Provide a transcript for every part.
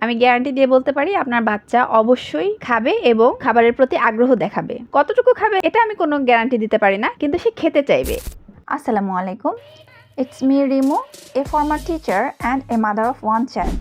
আমি গ্যারান্টি দিয়ে বলতে পারি আপনার বাচ্চা অবশ্যই খাবে এবং খাবারের প্রতি আগ্রহ দেখাবে। কতটুকু খাবে এটা আমি কোনো গ্যারান্টি দিতে পারি না কিন্তু সে খেতে চাইবে। আসসালামু আলাইকুম। It's me Rimu, a former teacher and a mother of one child.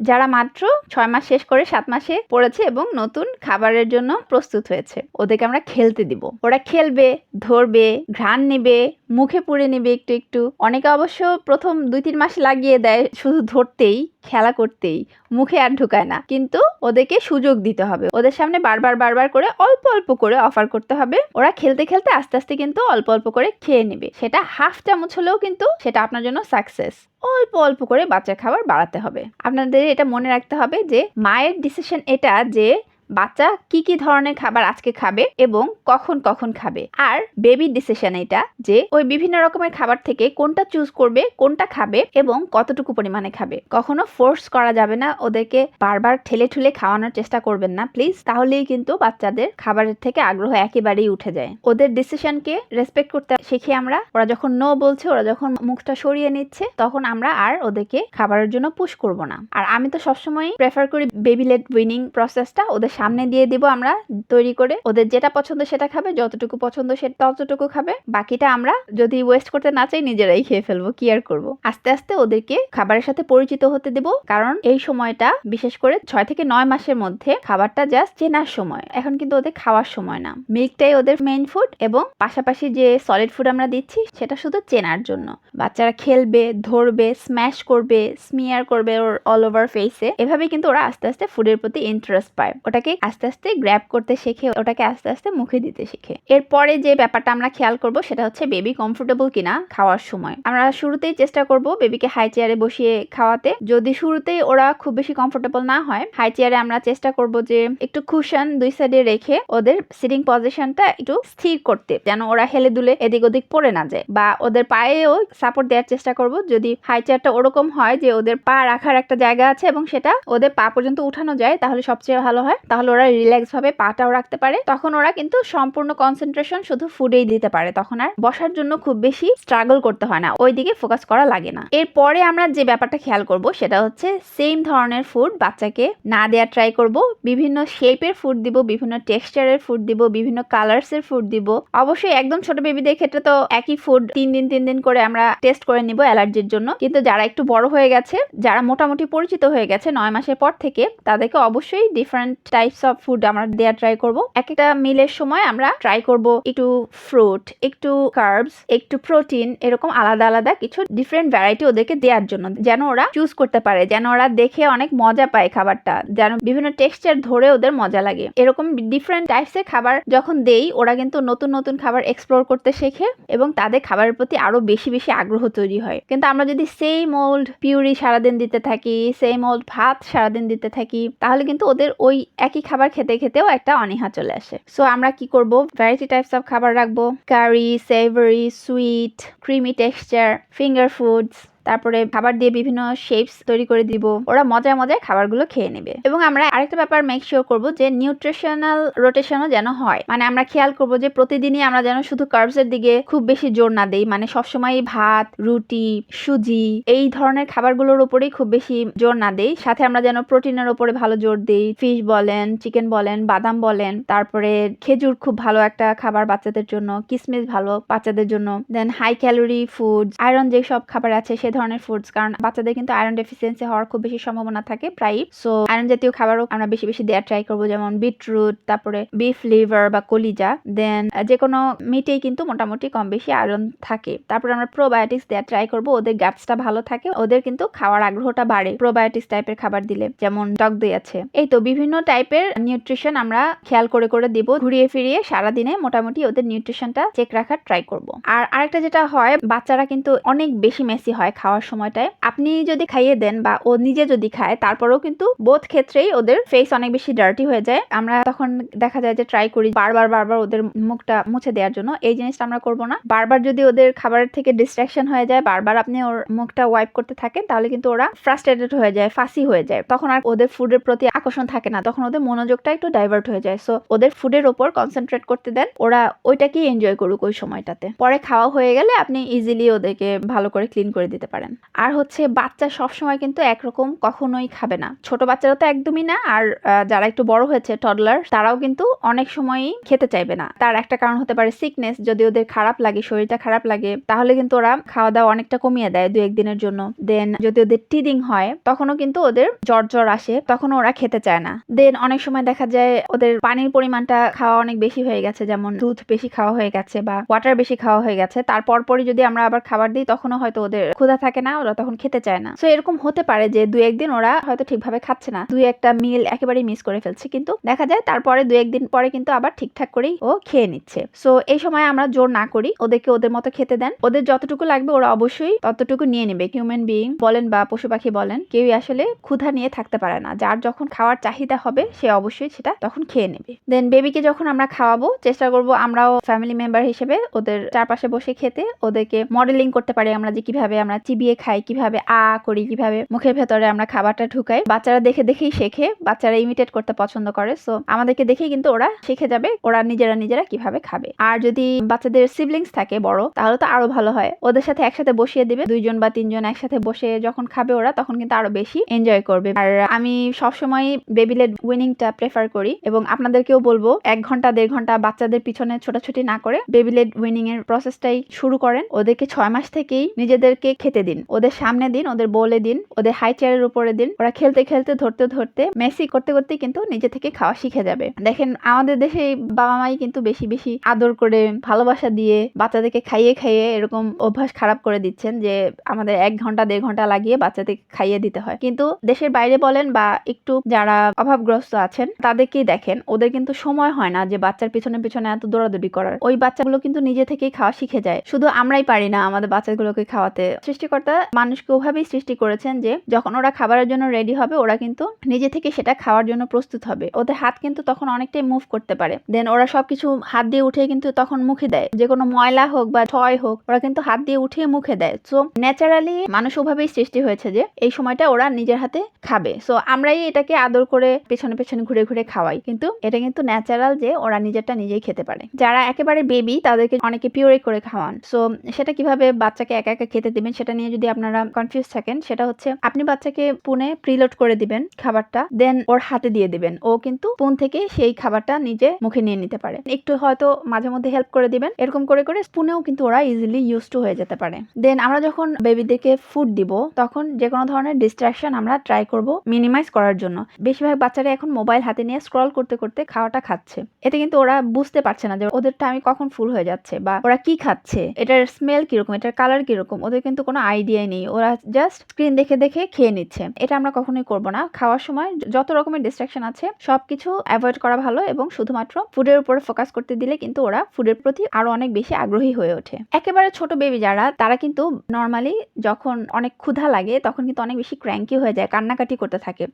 যারা মাত্র ছয় মাস শেষ করে সাত মাসে পড়েছে এবং নতুন খাবারের জন্য প্রস্তুত হয়েছে ওদেরকে আমরা খেলতে দিব। ওরা খেলবে ধরবে ঘ্রাণ নেবে মুখে পুড়ে নেবে একটু একটু। অনেকে অবশ্য প্রথম দুই তিন মাস লাগিয়ে দেয় শুধু ধরতেই। খেলা করতেই মুখে আর ঢুকায় না। কিন্তু ওদেরকে সুযোগ দিতে হবে। ওদের সামনে বারবার বারবার করে অল্প অল্প করে অফার করতে হবে। ওরা খেলতে খেলতে আস্তে আস্তে কিন্তু অল্প অল্প করে খেয়ে নেবে। সেটা হাফ চামচ হলেও কিন্তু সেটা আপনার জন্য সাকসেস অল্প অল্প করে বাচ্চার খাবার বাড়াতে হবে। আপনাদের এটা মনে রাখতে হবে যে মায়ের ডিসিশন এটা যে বাচ্চা কি কি ধরনের খাবার আজকে খাবে এবং কখন কখন খাবে? আর বেবি ডিসিশন এটা যে ওই বিভিন্ন রকমের খাবার থেকে কোনটা চুজ করবে, কোনটা খাবে এবং কতটুকু পরিমাণে খাবে। কখনো ফোর্স করা যাবে না, ওদেরকে বারবার ঠেলে ঠুলে খাওয়ানোর চেষ্টা করবেন না প্লিজ তাহলেই কিন্তু বাচ্চাদের খাবারের থেকে আগ্রহ একেবারেই উঠে যায়। ওদের ডিসিশনকে রেসপেক্ট করতে শিখি আমরা। ওরা যখন নো বলছে, ওরা যখন মুখটা সরিয়ে নিচ্ছে, তখন আমরা আর ওদেরকে খাবারের জন্য পুশ করব না। আর আমি তো সবসময় প্রেফার করি বেবি লেট উইনিং প্রসেসটা ওদের সামনে দিয়ে দিব আমরা তৈরি করে। ওদের যেটা পছন্দ সেটা খাবে, যতটুকু পছন্দ সেটা ততটুকু খাবে। বাকিটা আমরা যদি ওয়েস্ট করতে না চাই, নিজেরাই খেয়ে ফেলব, কি আর করব? আস্তে আস্তে ওদেরকে খাবারের সাথে পরিচিত হতে দেব, কারণ এই সময়টা বিশেষ করে ছয় থেকে নয় মাসের মধ্যে খাবারটা জাস্ট চেনার সময়। এখন কিন্তু ওদের খাওয়ার সময় না। মিল্কটাই ওদের মেইন ফুড এবং পাশাপাশি যে সলিড ফুড আমরা দিচ্ছি, সেটা শুধু চেনার জন্য। বাচ্চারা খেলবে, ধরবে স্ম্যাশ করবে স্মিয়ার করবে ওর অল ওভার ফেসে এভাবে কিন্তু ওরা আস্তে আস্তে ফুডের প্রতি ইন্টারেস্ট পায়। ওটাকে আস্তে আস্তে গ্র্যাব করতে শেখে, ওটাকে আস্তে আস্তে মুখে দিতে শিখে। এরপরে যে ব্যাপারটা আমরা খেয়াল করব সেটা হচ্ছে বেবি কমফোর্টেবল কিনা খাওয়ার সময়। আমরা শুরুতেই চেষ্টা করব বেবিকে হাই চেয়ারে বসিয়ে খাওয়াতে। যদি শুরুতেই ওরা খুব বেশি কমফোর্টেবল না হয় হাই চেয়ারে আমরা চেষ্টা করব যে একটু কুশন দুই সাইডে রেখে ওদের সিটিং পজিশনটা একটু স্থির করতে, যেন ওরা হেলে দুলে এদিক ওদিক পড়ে না যায়। বা ওদের পায়েও সাপোর্ট দেওয়ার চেষ্টা করব। যদি হাই চেয়ারটা ওরকম হয় যে ওদের পা রাখার একটা জায়গা আছে এবং সেটা ওদের পা পর্যন্ত উঠানো যায়, তাহলে সবচেয়ে ভালো হয়। তাহলে ওরা রিল্যাক্স ভাবে পাটাও রাখতে পারে। তখন ওরা কিন্তু সম্পূর্ণ কনসেন্ট্রেশন শুধু ফুডেই দিতে পারে। তখন আর বসার জন্য খুব বেশি স্ট্রাগল করতে হয় না। ওই দিকে ফোকাস করা লাগে না। এরপরে আমরা যে ব্যাপারটা খেয়াল করব সেটা হচ্ছে সেম ধরনের ফুড বাচ্চাকে না দেওয়ার ট্রাই করব। বিভিন্ন শেপের ফুড দিব, বিভিন্ন টেক্সচারের ফুড দিব, বিভিন্ন কালার্সের ফুড দিব। অবশ্যই একদম ছোট বেবিদের ক্ষেত্রে তো একই ফুড তিন দিন তিন দিন করে আমরা টেস্ট করে নিব অ্যালার্জির জন্য। কিন্তু যারা একটু বড় হয়ে গেছে, যারা মোটামুটি পরিচিত হয়ে গেছে নয় মাসের পর থেকে, তাদেরকে অবশ্যই ডিফারেন্ট টাইপস অফ ফুড আমরা দেওয়া ট্রাই করব। এক একটা মিলের সময় আমরা ট্রাই করব একটু ফ্রুট একটু কার্বস একটু প্রোটিন এরকম আলাদা আলাদা কিছু ডিফারেন্ট ভ্যারাইটি ওদেরকে দেওয়ার জন্য, যেন ওরা চুজ করতে পারে, যেন ওরা দেখে অনেক মজা পায় খাবারটা, যেন বিভিন্ন টেক্সচার ধরে ওদের মজা লাগে। এরকম ডিফারেন্ট টাইপসের খাবার যখন দেই, ওরা কিন্তু নতুন নতুন খাবার এক্সপ্লোর করতে শেখে এবং তাদের খাবারের প্রতি আরও বেশি বেশি আগ্রহ তৈরি হয়। কিন্তু আমরা যদি সেম ওল্ড পিউরি সারাদিন দিতে থাকি সেম ওল্ড ভাত সারাদিন দিতে থাকি, তাহলে কিন্তু ওদের ওই একই খাবার খেতে খেতেও একটা অনীহা চলে আসে। সো আমরা কি করব? ভ্যারাইটি টাইপস অফ খাবার রাখব। Curry savoury sweet creamy texture finger foods তারপরে খাবার দিয়ে বিভিন্ন শেপস তৈরি করে দিব। ওরা মজায় মজায় খাবারগুলো খেয়ে নেবে। এবং আমরা আরেকটা ব্যাপার মেক শিওর করব যে নিউট্রিশনাল রোটেশনও যেন হয়। মানে আমরা খেয়াল করব যে প্রতিদিনই আমরা যেন শুধু কার্বসের দিকে খুব বেশি জোর না দেই। মানে সবসময় ভাত, রুটি, সুজি এই ধরনের খাবারগুলোর উপরেই খুব বেশি জোর না দেই। সাথে আমরা যেন প্রোটিনের উপরে ভালো জোর দিই। ফিশ বলেন চিকেন বলেন, বাদাম বলেন, তারপরে খেজুর খুব ভালো একটা খাবার বাচ্চাদের জন্য, কিসমিস ভালো বাচ্চাদের জন্য দেন হাই ক্যালোরি ফুড আয়রন যে সব খাবার আছে সে ধরনের ফুডস কারণ বাচ্চাদের কিন্তু আয়রন ডেফিসিয়েন্সি হওয়ার খুব বেশি সম্ভাবনা থাকে প্রায় সো আয়রন জাতীয় খাবারও আমরা বেশি বেশি দেওয়ার ট্রাই করব, যেমন বিটরুট তারপরে বিফ লিভার বা কলিজা। দেন যে কোনো মিটেই কিন্তু মোটামুটি কম বেশি আয়রন থাকে। তারপরে আমরা প্রোবায়োটিক্স দেওয়ার ট্রাই করব, ওদের গাটসটা ভালো থাকে, ওদের কিন্তু খাওয়ার আগ্রহটা বাড়ে প্রোবায়োটিক্স টাইপের খাবার দিলে, যেমন টক দই আছে। এই তো, বিভিন্ন টাইপের নিউট্রিশন আমরা খেয়াল করে করে দিব, ঘুরিয়ে ফিরিয়ে সারাদিনে মোটামুটি ওদের নিউট্রিশনটা চেক রাখার ট্রাই করব। আর আরেকটা যেটা হয়, বাচ্চারা কিন্তু অনেক বেশি মেসি হয় খাওয়ার সময়টায় আপনি যদি খাইয়ে দেন বা ও নিজে যদি খায়, তারপরেও কিন্তু বোধ ক্ষেত্রেই ওদের ফেস অনেক বেশি ডার্টি হয়ে যায়। আমরা তখন দেখা যায় যে ট্রাই করি বারবার বারবার ওদের মুখটা মুছে দেওয়ার জন্য। এই জিনিসটা আমরা করব না। বারবার যদি ওদের খাবারের থেকে ডিস্ট্রাকশন হয়ে যায়, বারবার আপনি ওর মুখটা ওয়াইপ করতে থাকেন, তাহলে কিন্তু ওরা ফ্রাস্ট্রেটেড হয়ে যায় ফাঁসি হয়ে যায়। তখন আর ওদের ফুডের প্রতি আকর্ষণ থাকে না। তখন ওদের মনোযোগটা একটু ডাইভার্ট হয়ে যায়। সো ওদের ফুডের ওপর কনসেন্ট্রেট করতে দেন। ওরা ওইটাকেই এনজয় করুক ওই সময়টাতে। পরে খাওয়া হয়ে গেলে আপনি ইজিলি ওদেরকে ভালো করে ক্লিন করে দিতে পারেন। পারেন। আর হচ্ছে বাচ্চা সবসময় কিন্তু একরকম কখনোই খাবে না। ছোট বাচ্চারা তো একদমই না, আর যারা একটু বড় হয়েছে টডলার তারাও কিন্তু অনেক সময়ই খেতে চাইবে না। তার একটা কারণ হতে পারে সিকনেস যদি ওদের খারাপ লাগে, শরীরটা খারাপ লাগে, তাহলে কিন্তু ওরা খাওয়া দাওয়া অনেকটা কমিয়ে দেয় দু একদিনের জন্য। দেন যদি ওদের টিদিং হয়, তখনও কিন্তু ওদের জ্বর জ্বর আসে তখন ওরা খেতে চায় না। দেন অনেক সময় দেখা যায় ওদের পানির পরিমাণটা খাওয়া অনেক বেশি হয়ে গেছে, যেমন দুধ বেশি খাওয়া হয়ে গেছে বা ওয়াটার বেশি খাওয়া হয়ে গেছে। তারপর পরই যদি আমরা আবার খাবার দিই, তখনও হয়তো ওদের ক্ষুধা থাকে না, ওরা তখন খেতে চায় না। সো এরকম হতে পারে যে দু একদিন ওরা হয়তো ঠিকভাবে খাচ্ছে না। দুই একটা মিল একেবারেই মিস করে ফেলছে, কিন্তু দেখা যায় তারপরে দু একদিন পরে কিন্তু আবার ঠিকঠাক করেই ও খেয়ে নিচ্ছে। সো এই সময় আমরা জোর না করি, ওদেরকে ওদের মতো খেতে দেন। ওদের যতটুকু লাগবে ওরা অবশ্যই ততটুকু নিয়ে নেবে। হিউম্যান বিইং বলেন বা পশু পাখি বলেন, কেউই আসলে ক্ষুধা নিয়ে থাকতে পারে না। যার যখন খাওয়ার চাহিদা হবে, সে অবশ্যই সেটা তখন খেয়ে নেবে। দেন বেবিকে যখন আমরা খাওয়াবো, চেষ্টা করব আমরাও ফ্যামিলি মেম্বার হিসেবে ওদের চারপাশে বসে খেতে, ওদেরকে মডেলিং করতে পারি আমরা যে কীভাবে আমরা চিবিয়ে খাই, কীভাবে আ করি, কীভাবে মুখের ভেতরে আমরা খাবারটা ঢুকাই। বাচ্চারা দেখে দেখেই শেখে, বাচ্চারা ইমিটেট করতে পছন্দ করে। সো, আমাদেরকে দেখেই কিন্তু ওরা শিখে যাবে, ওরা নিজেরা নিজেরা কীভাবে খাবে। আর যদি বাচ্চাদের সিবলিংস থাকে বড়, তাহলে তো আরও ভালো হয়। ওদের সাথে একসাথে বসিয়ে দিবে, দুইজন বা তিনজন একসাথে বসে যখন খাবে ওরা, তখন কিন্তু আরও বেশি এনজয় করবে। আর আমি সবসময় বেবি লেড উইনিংটা প্রেফার করি এবং আপনাদেরকেও বলব, এক ঘণ্টা, দেড় ঘণ্টা বাচ্চাদের পিছনে ছোটাছুটি না করে বেবি লেড উইনিং এর প্রসেসটাই শুরু করেন। ওদেরকে ছয় মাস থেকেই নিজেদেরকে খেতে দিন, ওদের সামনে দিন, ওদের বলে দিন, ওদের হাই চেয়ারের উপরে দিন। ওরা খেলতে খেলতে, ধরতে ধরতে মেসি করতে করতে কিন্তু নিজে থেকে খাওয়া শিখে যাবে। দেখেন, আমাদের দেশে বাবা মাই কিন্তু বেশি বেশি আদর করে, ভালোবাসা দিয়ে বাচ্চাদেরকে খাইয়ে খাইয়ে এরকম অভ্যাস খারাপ করে দিচ্ছেন যে আমাদের এক ঘণ্টা, দেড় ঘণ্টা লাগিয়ে বাচ্চাদেরকে খাইয়ে দিতে হয়। কিন্তু দেশের বাইরে বলেন বা একটু যারা অভাবগ্রস্ত আছেন, তাদেরকেই দেখেন, ওদের কিন্তু সময় হয় না যে বাচ্চার পিছনে পিছনে এত দৌড়াদৌড়ি করার। ওই বাচ্চাগুলো কিন্তু নিজে থেকেই খাওয়া শিখে যায়। শুধু আমরাই পারি না আমাদের বাচ্চাগুলোকে খাওয়াতে। সৃষ্টিকর্তা মানুষকে ওভাবেই সৃষ্টি করেছেন যে, যখন ওরা খাবারের জন্য রেডি হবে, ওরা কিন্তু নিজে থেকে সেটা খাওয়ার জন্য প্রস্তুত হবে। ওদের হাত কিন্তু তখন অনেকটাই মুভ করতে পারে। দেন ওরা সবকিছু হাত দিয়ে উঠে কিন্তু তখন মুখে দেয়। যে কোনো ময়লা হোক বা ছয় হোক, ওরা কিন্তু হাত দিয়ে উঠিয়ে মুখে দেয়। সো ন্যাচারালি মানুষ ওভাবেই সৃষ্টি হয়েছে যে, এই সময়টা ওরা নিজের হাতে খাবে। সো আমরাই এটাকে আদর করে পেছনে পেছনে ঘুরে ঘুরে খাওয়াই। কিন্তু এটা কিন্তু ন্যাচারাল যে, ওরা নিজেরটা নিজেই খেতে পারে। যারা একেবারে বেবি তাদেরকে অনেকে পিওরে করে খাওয়ান। সো সেটা কীভাবে বাচ্চাকে একা একা খেতে দিবেন, সেটা নিয়ে যদি আপনারা কনফিউজ থাকেন, সেটা হচ্ছে আপনি বাচ্চাকে পুনে প্রিলোড করে দিবেন খাবারটা দেন ওর হাতে দিয়ে দিবেন। ও কিন্তু পুন থেকে সেই খাবারটা নিজে মুখে নিয়ে নিতে পারে। একটু হয়তো মাঝে মধ্যে হেল্প করে দিবেন। এরকম করে করে স্পুনেও কিন্তু ওরা ইজিলি ইউজ টু হয়ে যেতে পারে। দেন আমরা যখন বেবিদেরকে ফুড দিব, তখন যে কোনো ধরনের ডিস্ট্রাকশন আমরা ট্রাই করব মিনিমাইজ করার জন্য। বেশিরভাগ বাচ্চারা এখন মোবাইল হাতে নিয়ে স্ক্রল করতে করতে খাওয়াটা খাচ্ছে। এতে কিন্তু ওরা বুঝতে পারছে না যে ওদেরটা আমি কখন ফুল হয়ে যাচ্ছে বা ওরা কি খাচ্ছে, এটার স্মেল কীরকম, এটার কালার কীরকম, ওদের কিন্তু কোনো আইডিয়াই নেই। ওরা জাস্ট স্ক্রিন দেখে দেখে খেয়ে নিচ্ছে। এটা আমরা কখনোই করব না। খাওয়ার সময় যত রকমের ডিস্ট্রাকশন আছে, সবকিছু অ্যাভয়েড করা ভালো এবং শুধুমাত্র ফুডের উপরে ফোকাস করতে দিলে কিন্তু ওরা ফুডের প্রতি আরও অনেক বেশি আগ্রহী হয়ে ওঠে। একেবারে ছোট বেবি যারা, তারা কিন্তু নর্মালি যখন অনেক ক্ষুধা লাগে, তখন কিন্তু অনেক বেশি ক্র্যাঙ্কি হয়ে যায়, কান্নাকাটি করতে থাকে।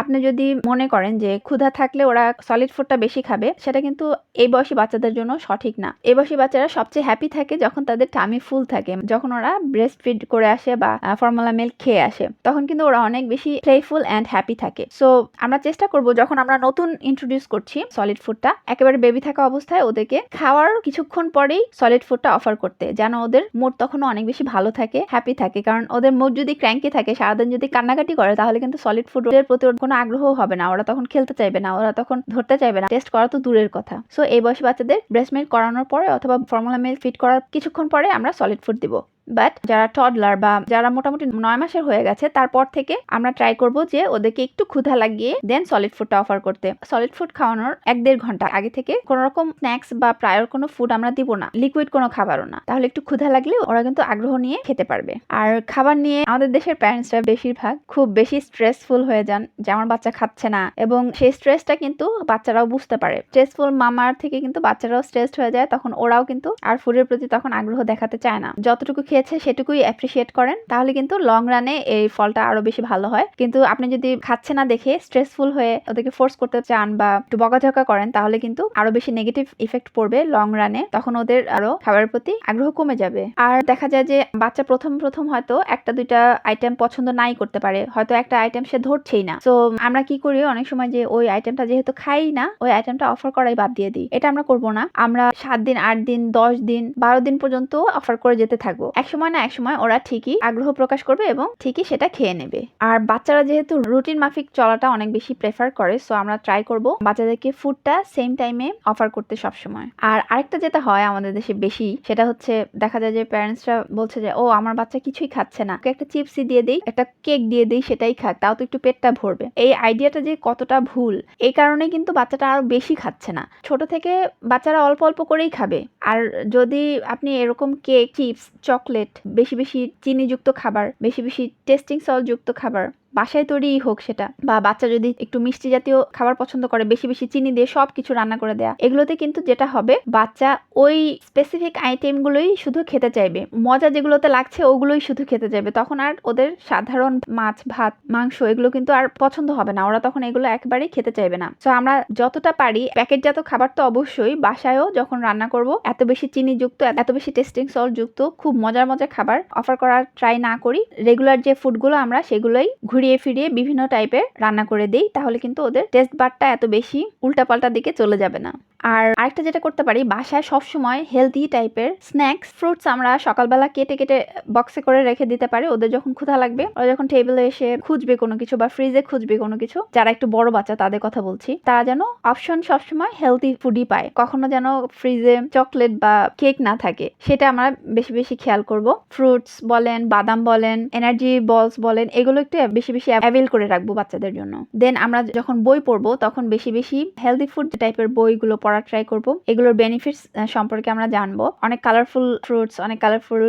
আপনি যদি মনে করেন যে ক্ষুধা থাকলে ওরা সলিড ফুডটা বেশি খাবে, সেটা কিন্তু এই বয়সী বাচ্চাদের জন্য সঠিক না। এই বয়সী বাচ্চারা সবচেয়ে হ্যাপি থাকে যখন তাদের টামি ফুল থাকে। যখন ওরা ব্রেস্ট ফিড করে আসে বা ফর্মুলা মিল্ক খেয়ে আসে, তখন কিন্তু ওরা অনেক বেশি প্লেফুল অ্যান্ড হ্যাপি থাকে। সো আমরা চেষ্টা করব যখন আমরা নতুন ইন্ট্রোডিউস করছি সলিড ফুডটা একেবারে বেবি থাকা অবস্থায় ওদেরকে খাওয়ার কিছুক্ষণ পরেই সলিড ফুডটা অফার করতে, যেন ওদের মুড তখনও অনেক বেশি ভালো থাকে হ্যাপি থাকে। কারণ ওদের মুড যদি ক্র্যাঙ্কি থাকে, সারাদিন যদি কান্নাকাটি করে, তাহলে কিন্তু সলিড ফুডের প্রতি ওর কোনো আগ্রহ হবে না, ওরা তখন খেলতে চাইবে না, ওরা তখন ধরতে চাইবে না। টেস্ট করা তো দূরের কথা। সো এই বয়সী বাচ্চাদের ব্রেস্ট মিল্ক করানোর পরে অথবা ফর্মুলা মিল্ক ফিট করার কিছুক্ষণ পরে আমরা সলিড ফুড দিব। বাট যারা টডলার বা যারা মোটামুটি নয় মাসের হয়ে গেছে, তারপর থেকে আমরা ট্রাই করব যে ওদেরকে একটু ক্ষুধা লাগিয়ে দেন সলিড ফুডটা অফার করতে। সলিড ফুড খাওয়ানোর এক দেড় ঘণ্টা আগে থেকে কোনো রকম স্ন্যাক্স বা প্রায়র কোনো ফুড আমরা দিব না লিকুইড কোনো খাবারও না। তাহলে একটু ক্ষুধা লাগলে ওরা কিন্তু আগ্রহ নিয়ে খেতে পারবে। আর খাবার নিয়ে আমাদের দেশের প্যারেন্টসরা বেশিরভাগ খুব বেশি স্ট্রেসফুল হয়ে যান যে আমার বাচ্চা খাচ্ছে না এবং সেই স্ট্রেসটা কিন্তু বাচ্চারাও বুঝতে পারে। স্ট্রেসফুল মামার থেকে কিন্তু বাচ্চারাও স্ট্রেসড হয়ে যায়, তখন ওরাও কিন্তু আর ফুডের প্রতি তখন আগ্রহ দেখাতে চায় না। যতটুকু খেয়েছে সেটুকুই অ্যাপ্রিসিয়েট করেন, তাহলে কিন্তু লং রানে এই ফলটা আরও বেশি ভালো হয়। কিন্তু আপনি যদি খাচ্ছে না দেখে স্ট্রেসফুল হয়ে ওদেরকে ফোর্স করতে চান বা একটু বকাঝকা করেন, তাহলে কিন্তু আরও বেশি নেগেটিভ ইফেক্ট পড়বে লং রানে তখন ওদের আরও খাবারের প্রতি আগ্রহ কমে যাবে। আর দেখা যায় যে বাচ্চা প্রথম প্রথম হয়তো একটা দুইটা আইটেম পছন্দ নাই করতে পারে, হয়তো একটা আইটেম সে ধরছেই না। তো আমরা কি করি অনেক সময় যে ওই আইটেমটা যেহেতু খাই না, ওই আইটেমটা অফার করাই বাদ দিয়ে দিই। এটা আমরা করব না। আমরা সাত দিন, আট দিন, দশ দিন, বারো দিন পর্যন্ত অফার করে যেতে থাকব। একসময় না একসময় ওরা ঠিকই আগ্রহ প্রকাশ করবে এবং ঠিকই সেটা খেয়ে নেবে। আর বাচ্চারা যেহেতু রুটিন মাফিক চলাটা অনেক বেশি প্রেফার করে সো আমরা ট্রাই করব বাচ্চাদেরকে ফুডটা সেম টাইমে অফার করতে সবসময়। আর আরেকটা যেটা হয় আমাদের দেশে বেশি, সেটা হচ্ছে দেখা যায় যে প্যারেন্টসরা বলছে যে, ও, আমার বাচ্চা কিছুই খাচ্ছে না। একটা চিপসি দিয়ে দিই, একটা কেক দিয়ে দিই, সেটাই খাক তাও তো একটু পেটটা ভরবে। এই আইডিয়াটা যে কতটা ভুল, এই কারণে কিন্তু বাচ্চাটা আরও বেশি খাচ্ছে না। ছোট থেকে বাচ্চারা অল্প অল্প করেই খাবে। আর যদি আপনি এরকম কেক চিপস চকলেট বেশি বেশি চিনিযুক্ত খাবার বেশি বেশি টেস্টিং সল যুক্ত খাবার। বাসায় তৈরিই হোক সেটা। বা বাচ্চা যদি একটু মিষ্টি জাতীয় খাবার পছন্দ করে, বেশি বেশি চিনি দিয়ে সব কিছু রান্না করে দেয়া, এগুলোতে কিন্তু যেটা হবে, বাচ্চা ওই স্পেসিফিক আইটেমগুলোই শুধু খেতে চাইবে। মজা যেগুলোতে লাগছে, ওগুলোই শুধু খেতে চাইবে। তখন আর ওদের সাধারণ মাছ, ভাত, মাংস এগুলো কিন্তু আর পছন্দ হবে না। ওরা তখন এগুলো একেবারেই খেতে চাইবে না। তো আমরা যতটা পারি, প্যাকেটজাত খাবার তো অবশ্যই বাসায়ও যখন রান্না করব, এত বেশি চিনি যুক্ত এত বেশি টেস্টিং সল্ট যুক্ত, খুব মজার মজার খাবার অফার করার ট্রাই না করি। রেগুলার যে ফুডগুলো আমরা, সেগুলোই ঘুরিয়ে ফিরিয়ে বিভিন্ন টাইপের রান্না করে দিই, তাহলে কিন্তু ওদের টেস্ট বারটা এত বেশি উল্টাপাল্টা দিকে চলে যাবে না। আর আরেকটা যেটা করতে পারি, বাসায় সবসময় হেলদি টাইপের স্ন্যাক্স ফ্রুটস আমরা সকালবেলা কেটে কেটে বক্সে করে রেখে দিতে পারি, ওদের যখন ক্ষুধা লাগবে, ওরা যখন টেবিলে এসে খুঁজবে কোনো কিছু বা ফ্রিজে খুঁজবে কোনো কিছু, যারা একটু বড় বাচ্চা তাদের কথা বলছি, তারা যেন অপশন সবসময় হেলদি ফুডই পায়। কখনো যেন ফ্রিজে চকলেট বা কেক না থাকে, সেটা আমরা বেশি বেশি খেয়াল করব। ফ্রুটস বলেন, বাদাম বলেন এনার্জি বলস বলেন, এগুলো একটু বেশি বেশি অ্যাভেল করে রাখব বাচ্চাদের জন্য। দেন আমরা যখন বই পড়ব, তখন বেশি বেশি হেলদি ফুড টাইপের বইগুলো পড়ার ট্রাই করব। এগুলোর বেনিফিটস সম্পর্কে আমরা জানব। অনেক কালারফুল ফ্রুটস অনেক কালারফুল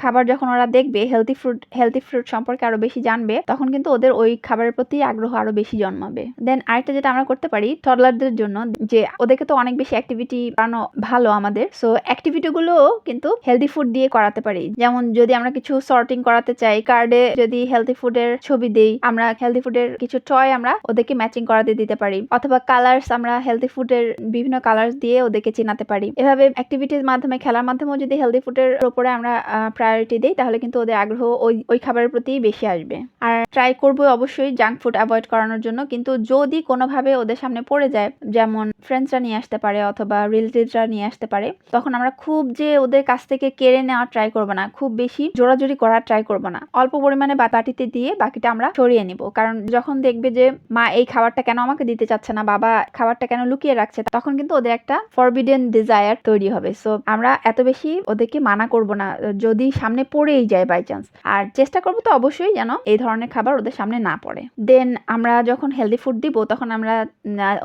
খাবার যখন ওরা দেখবে হেলদি ফ্রুট হেলদি ফ্রুট সম্পর্কে আরও বেশি জানবে, তখন কিন্তু ওদের ওই খাবারের প্রতি আগ্রহ আরও বেশি জন্মাবে। দেন আরেকটা যেটা আমরা করতে পারি টডলারদের জন্য, যে ওদেরকে তো অনেক বেশি অ্যাক্টিভিটি করানো ভালো আমাদের সো অ্যাক্টিভিটি গুলো কিন্তু হেলদি ফুড দিয়ে করাতে পারি। যেমন যদি আমরা কিছু সর্টিং করাতে চাই কার্ডে যদি হেলদি ফুডের ছবি দেই, আমরা হেলদি ফুডের কিছু টয় আমরা ওদেরকে ম্যাচিং করাতে দিতে পারি। অথবা কালার্স আমরা হেলদি ফুডের বিভিন্ন কালার্স দিয়ে ওদেরকে চেনাতে পারি। এভাবে অ্যাক্টিভিটির মাধ্যমে, খেলার মাধ্যমেও যদি হেলদি ফুডের উপরে আমরা প্রায়োরিটি দিই, তাহলে কিন্তু ওদের আগ্রহ ওই ওই খাবারের প্রতি বেশি আসবে। আর ট্রাই করব অবশ্যই জাঙ্ক ফুড অ্যাভয়েড করানোর জন্য। কিন্তু যদি কোনোভাবে ওদের সামনে পড়ে যায়, যেমন ফ্রেন্ডসরা নিয়ে আসতে পারে অথবা রিলেটিভসরা নিয়ে আসতে পারে, তখন আমরা খুব যে ওদের কাছ থেকে কেড়ে নেওয়ার ট্রাই করব না। খুব বেশি জোরাজুরি করার ট্রাই করব না। অল্প পরিমাণে বাটিতে দিয়ে বাকিটা আমরা সরিয়ে নিব। কারণ যখন দেখবে যে মা এই খাবারটা কেন আমাকে দিতে চাচ্ছে না, বাবা খাবারটা কেন লুকিয়ে রাখছে, তখন কিন্তু ওদের একটা ফরবিডেন ডিজায়ার তৈরি হবে। সো আমরা এত বেশি ওদেরকে মানা করব না, যদি সামনে পড়েই যায় বাই চান্স আর চেষ্টা করব তো অবশ্যই যেন এই ধরনের খাবার ওদের সামনে না পড়ে। দেন আমরা যখন হেলদি ফুড দিব, তখন আমরা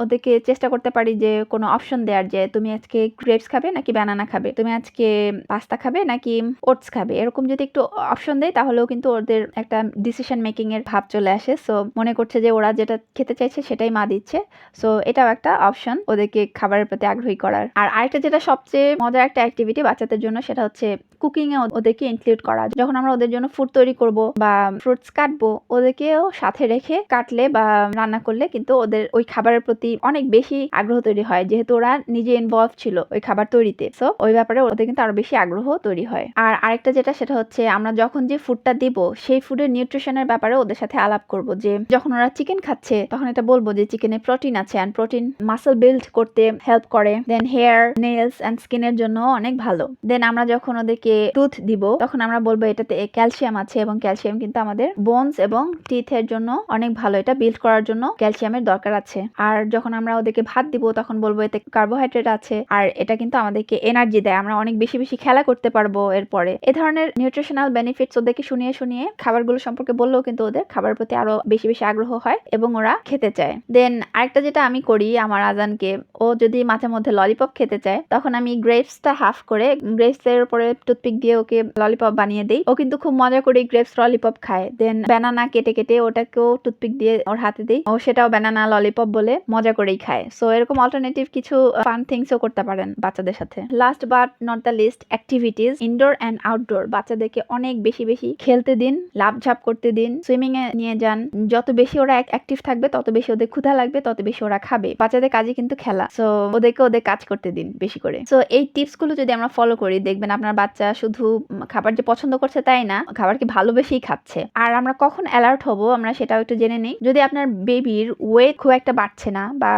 ওদেরকে চেষ্টা করতে পারি যে কোনো অপশন দেওয়ার যে, তুমি আজকে গ্রেপস খাবে নাকি ব্যানানা খাবে? তুমি আজকে পাস্তা খাবে নাকি ওটস খাবে? এরকম যদি একটু অপশন দেয়, তাহলেও কিন্তু ওদের একটা ডিসিশন মেকিং এর ভাব চলে আসে। সো মনে করছে যে ওরা যেটা খেতে চাইছে সেটাই মা দিচ্ছে। সো এটাও একটা অপশন ওদেরকে খাবারের প্রতি আগ্রহী করার। আর আরেকটা যেটা সবচেয়ে মজার একটা অ্যাক্টিভিটি বাচ্চাদের জন্য সেটা হচ্ছে কুকিং এ ওদেরকে ইনক্লুড করা। যখন আমরা ওদের জন্য ফুড তৈরি করব বা ফ্রুটস কাটবো, ওদেরকেও সাথে রেখে কাটলে বা রান্না করলে কিন্তু ওদের ওই খাবারের প্রতি অনেক বেশি আগ্রহ তৈরি হয়। যেহেতু ওরা নিজে ইনভলভ ছিল ওই খাবার তৈরিতে। সো ওই ব্যাপারে ওদের কিন্তু আরও বেশি আগ্রহ তৈরি হয়। আর আরেকটা যেটা সেটা হচ্ছে আমরা যখন যে ফুডটা দিব, সেই ফুডের নিউট্রিশনের ব্যাপারে ওদের সাথে আলাপ করব যে যখন ওরা চিকেন খাচ্ছে, তখন এটা বলব যে চিকেনে প্রোটিন আছে অ্যান্ড প্রোটিন মাসল বিল্ড করতে হেল্প করে। দেন হেয়ার নেলস অ্যান্ড স্কিনের জন্য অনেক ভালো। দেন আমরা যখন ওদেরকে দুধ দিব, তখন আমরা বলব এটাতে ক্যালসিয়াম আছে এবং ক্যালসিয়াম কিন্তু আমাদের বোনস এবং টিথের জন্য অনেক ভালো। এটা বিল্ড করার জন্য ক্যালসিয়ামের দরকার আছে। আর যখন আমরা ওদেরকে ভাত দিব, তখন বলব এতে কার্বোহাইড্রেট আছে। আর এটা কিন্তু আমাদেরকে এনার্জি দেয়। আমরা অনেক বেশি বেশি খেলা করতে পারব এরপরে। এ ধরনের নিউট্রিশনাল বেনিফিটস ওদেরকে শুনিয়ে শুনিয়ে খাবারগুলো সম্পর্কে বললেও কিন্তু ওদের খাবার প্রতি আরও বেশি বেশি আগ্রহ হয় এবং ওরা খেতে চায়। দেন আরেকটা যেটা আমি করি আমার আজানকে, ও যদি মাঝে মধ্যে ললিপপ খেতে চায়, তখন আমি গ্রেপসটা হাফ করে গ্রেপস এর উপরে টুথপিক দিয়ে ওকে ললিপপ বানিয়ে দিই। ও কিন্তু খুব মজা করে গ্রেপস ললিপপ খায়। দেন ব্যানানা কেটে কেটে ওটাকেও টুথপিক দিয়ে ওর হাতে দিই। ও সেটাও ব্যানানা ললিপপ বলে মজা করেই খায়। সো এরকম অল্টারনেটিভ কিছু ফান থিংসও করতে পারেন বাচ্চাদের সাথে। Last but not the least activities indoor and outdoor বাচ্চাদেরকে অনেক বেশি বেশি খেলতে দিন লাভঝাপ করতে দিন সুইমিং এ নিয়ে যান। যত বেশি ওরা অ্যাক্টিভ থাকবে, তত বেশি ওদের ক্ষুধা লাগবে, তত বেশি ওরা খাবে। বাচ্চাদের কাজে কিন্তু খেলা। সো ওদেরকে ওদের কাজ করতে দিন বেশি করে। সো এই টিপসগুলো যদি আমরা ফলো করি, দেখবেন আপনার বাচ্চা শুধু খাবার যে পছন্দ করছে তাই না খাবারকে ভালোবেসেই খাচ্ছে। আর আমরা কখন অ্যালার্ট হব, আমরা সেটাও একটু জেনে নিই। যদি আপনার বেবির ওয়েট খুব একটা বাড়ছে না বা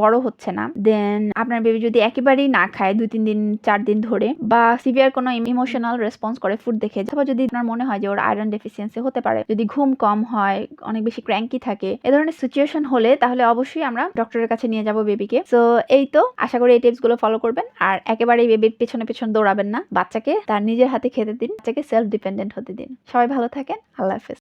বড় হচ্ছে না দেন আপনার বেবি যদি একেবারেই না খায় দুই, তিন দিন, চার দিন ধরে বা সিভিয়ার কোনো ইমোশনাল রেসপন্স করে ফুড দেখে, অথবা যদি আপনার মনে হয় যে ওর আয়রন ডেফিসিয়েন্সি হতে পারে, যদি ঘুম কম হয়, অনেক বেশি ক্র্যাঙ্কি থাকে। এ ধরনের সিচুয়েশন হলে তাহলে অবশ্যই আমরা ডক্টরের কাছে নিয়ে যাব বেবিকে। সো এই তো, আশা করি এই টিপসগুলো ফলো করবেন। আর একেবারেই বেবির পেছনে পেছনে দৌড়াবেন না। বাচ্চাকে তার নিজের হাতে খেতে দিন, বাচ্চাকে সেলফ ডিপেন্ডেন্ট হতে দিন। সবাই ভালো থাকেন, আল্লাহ হাফেজ।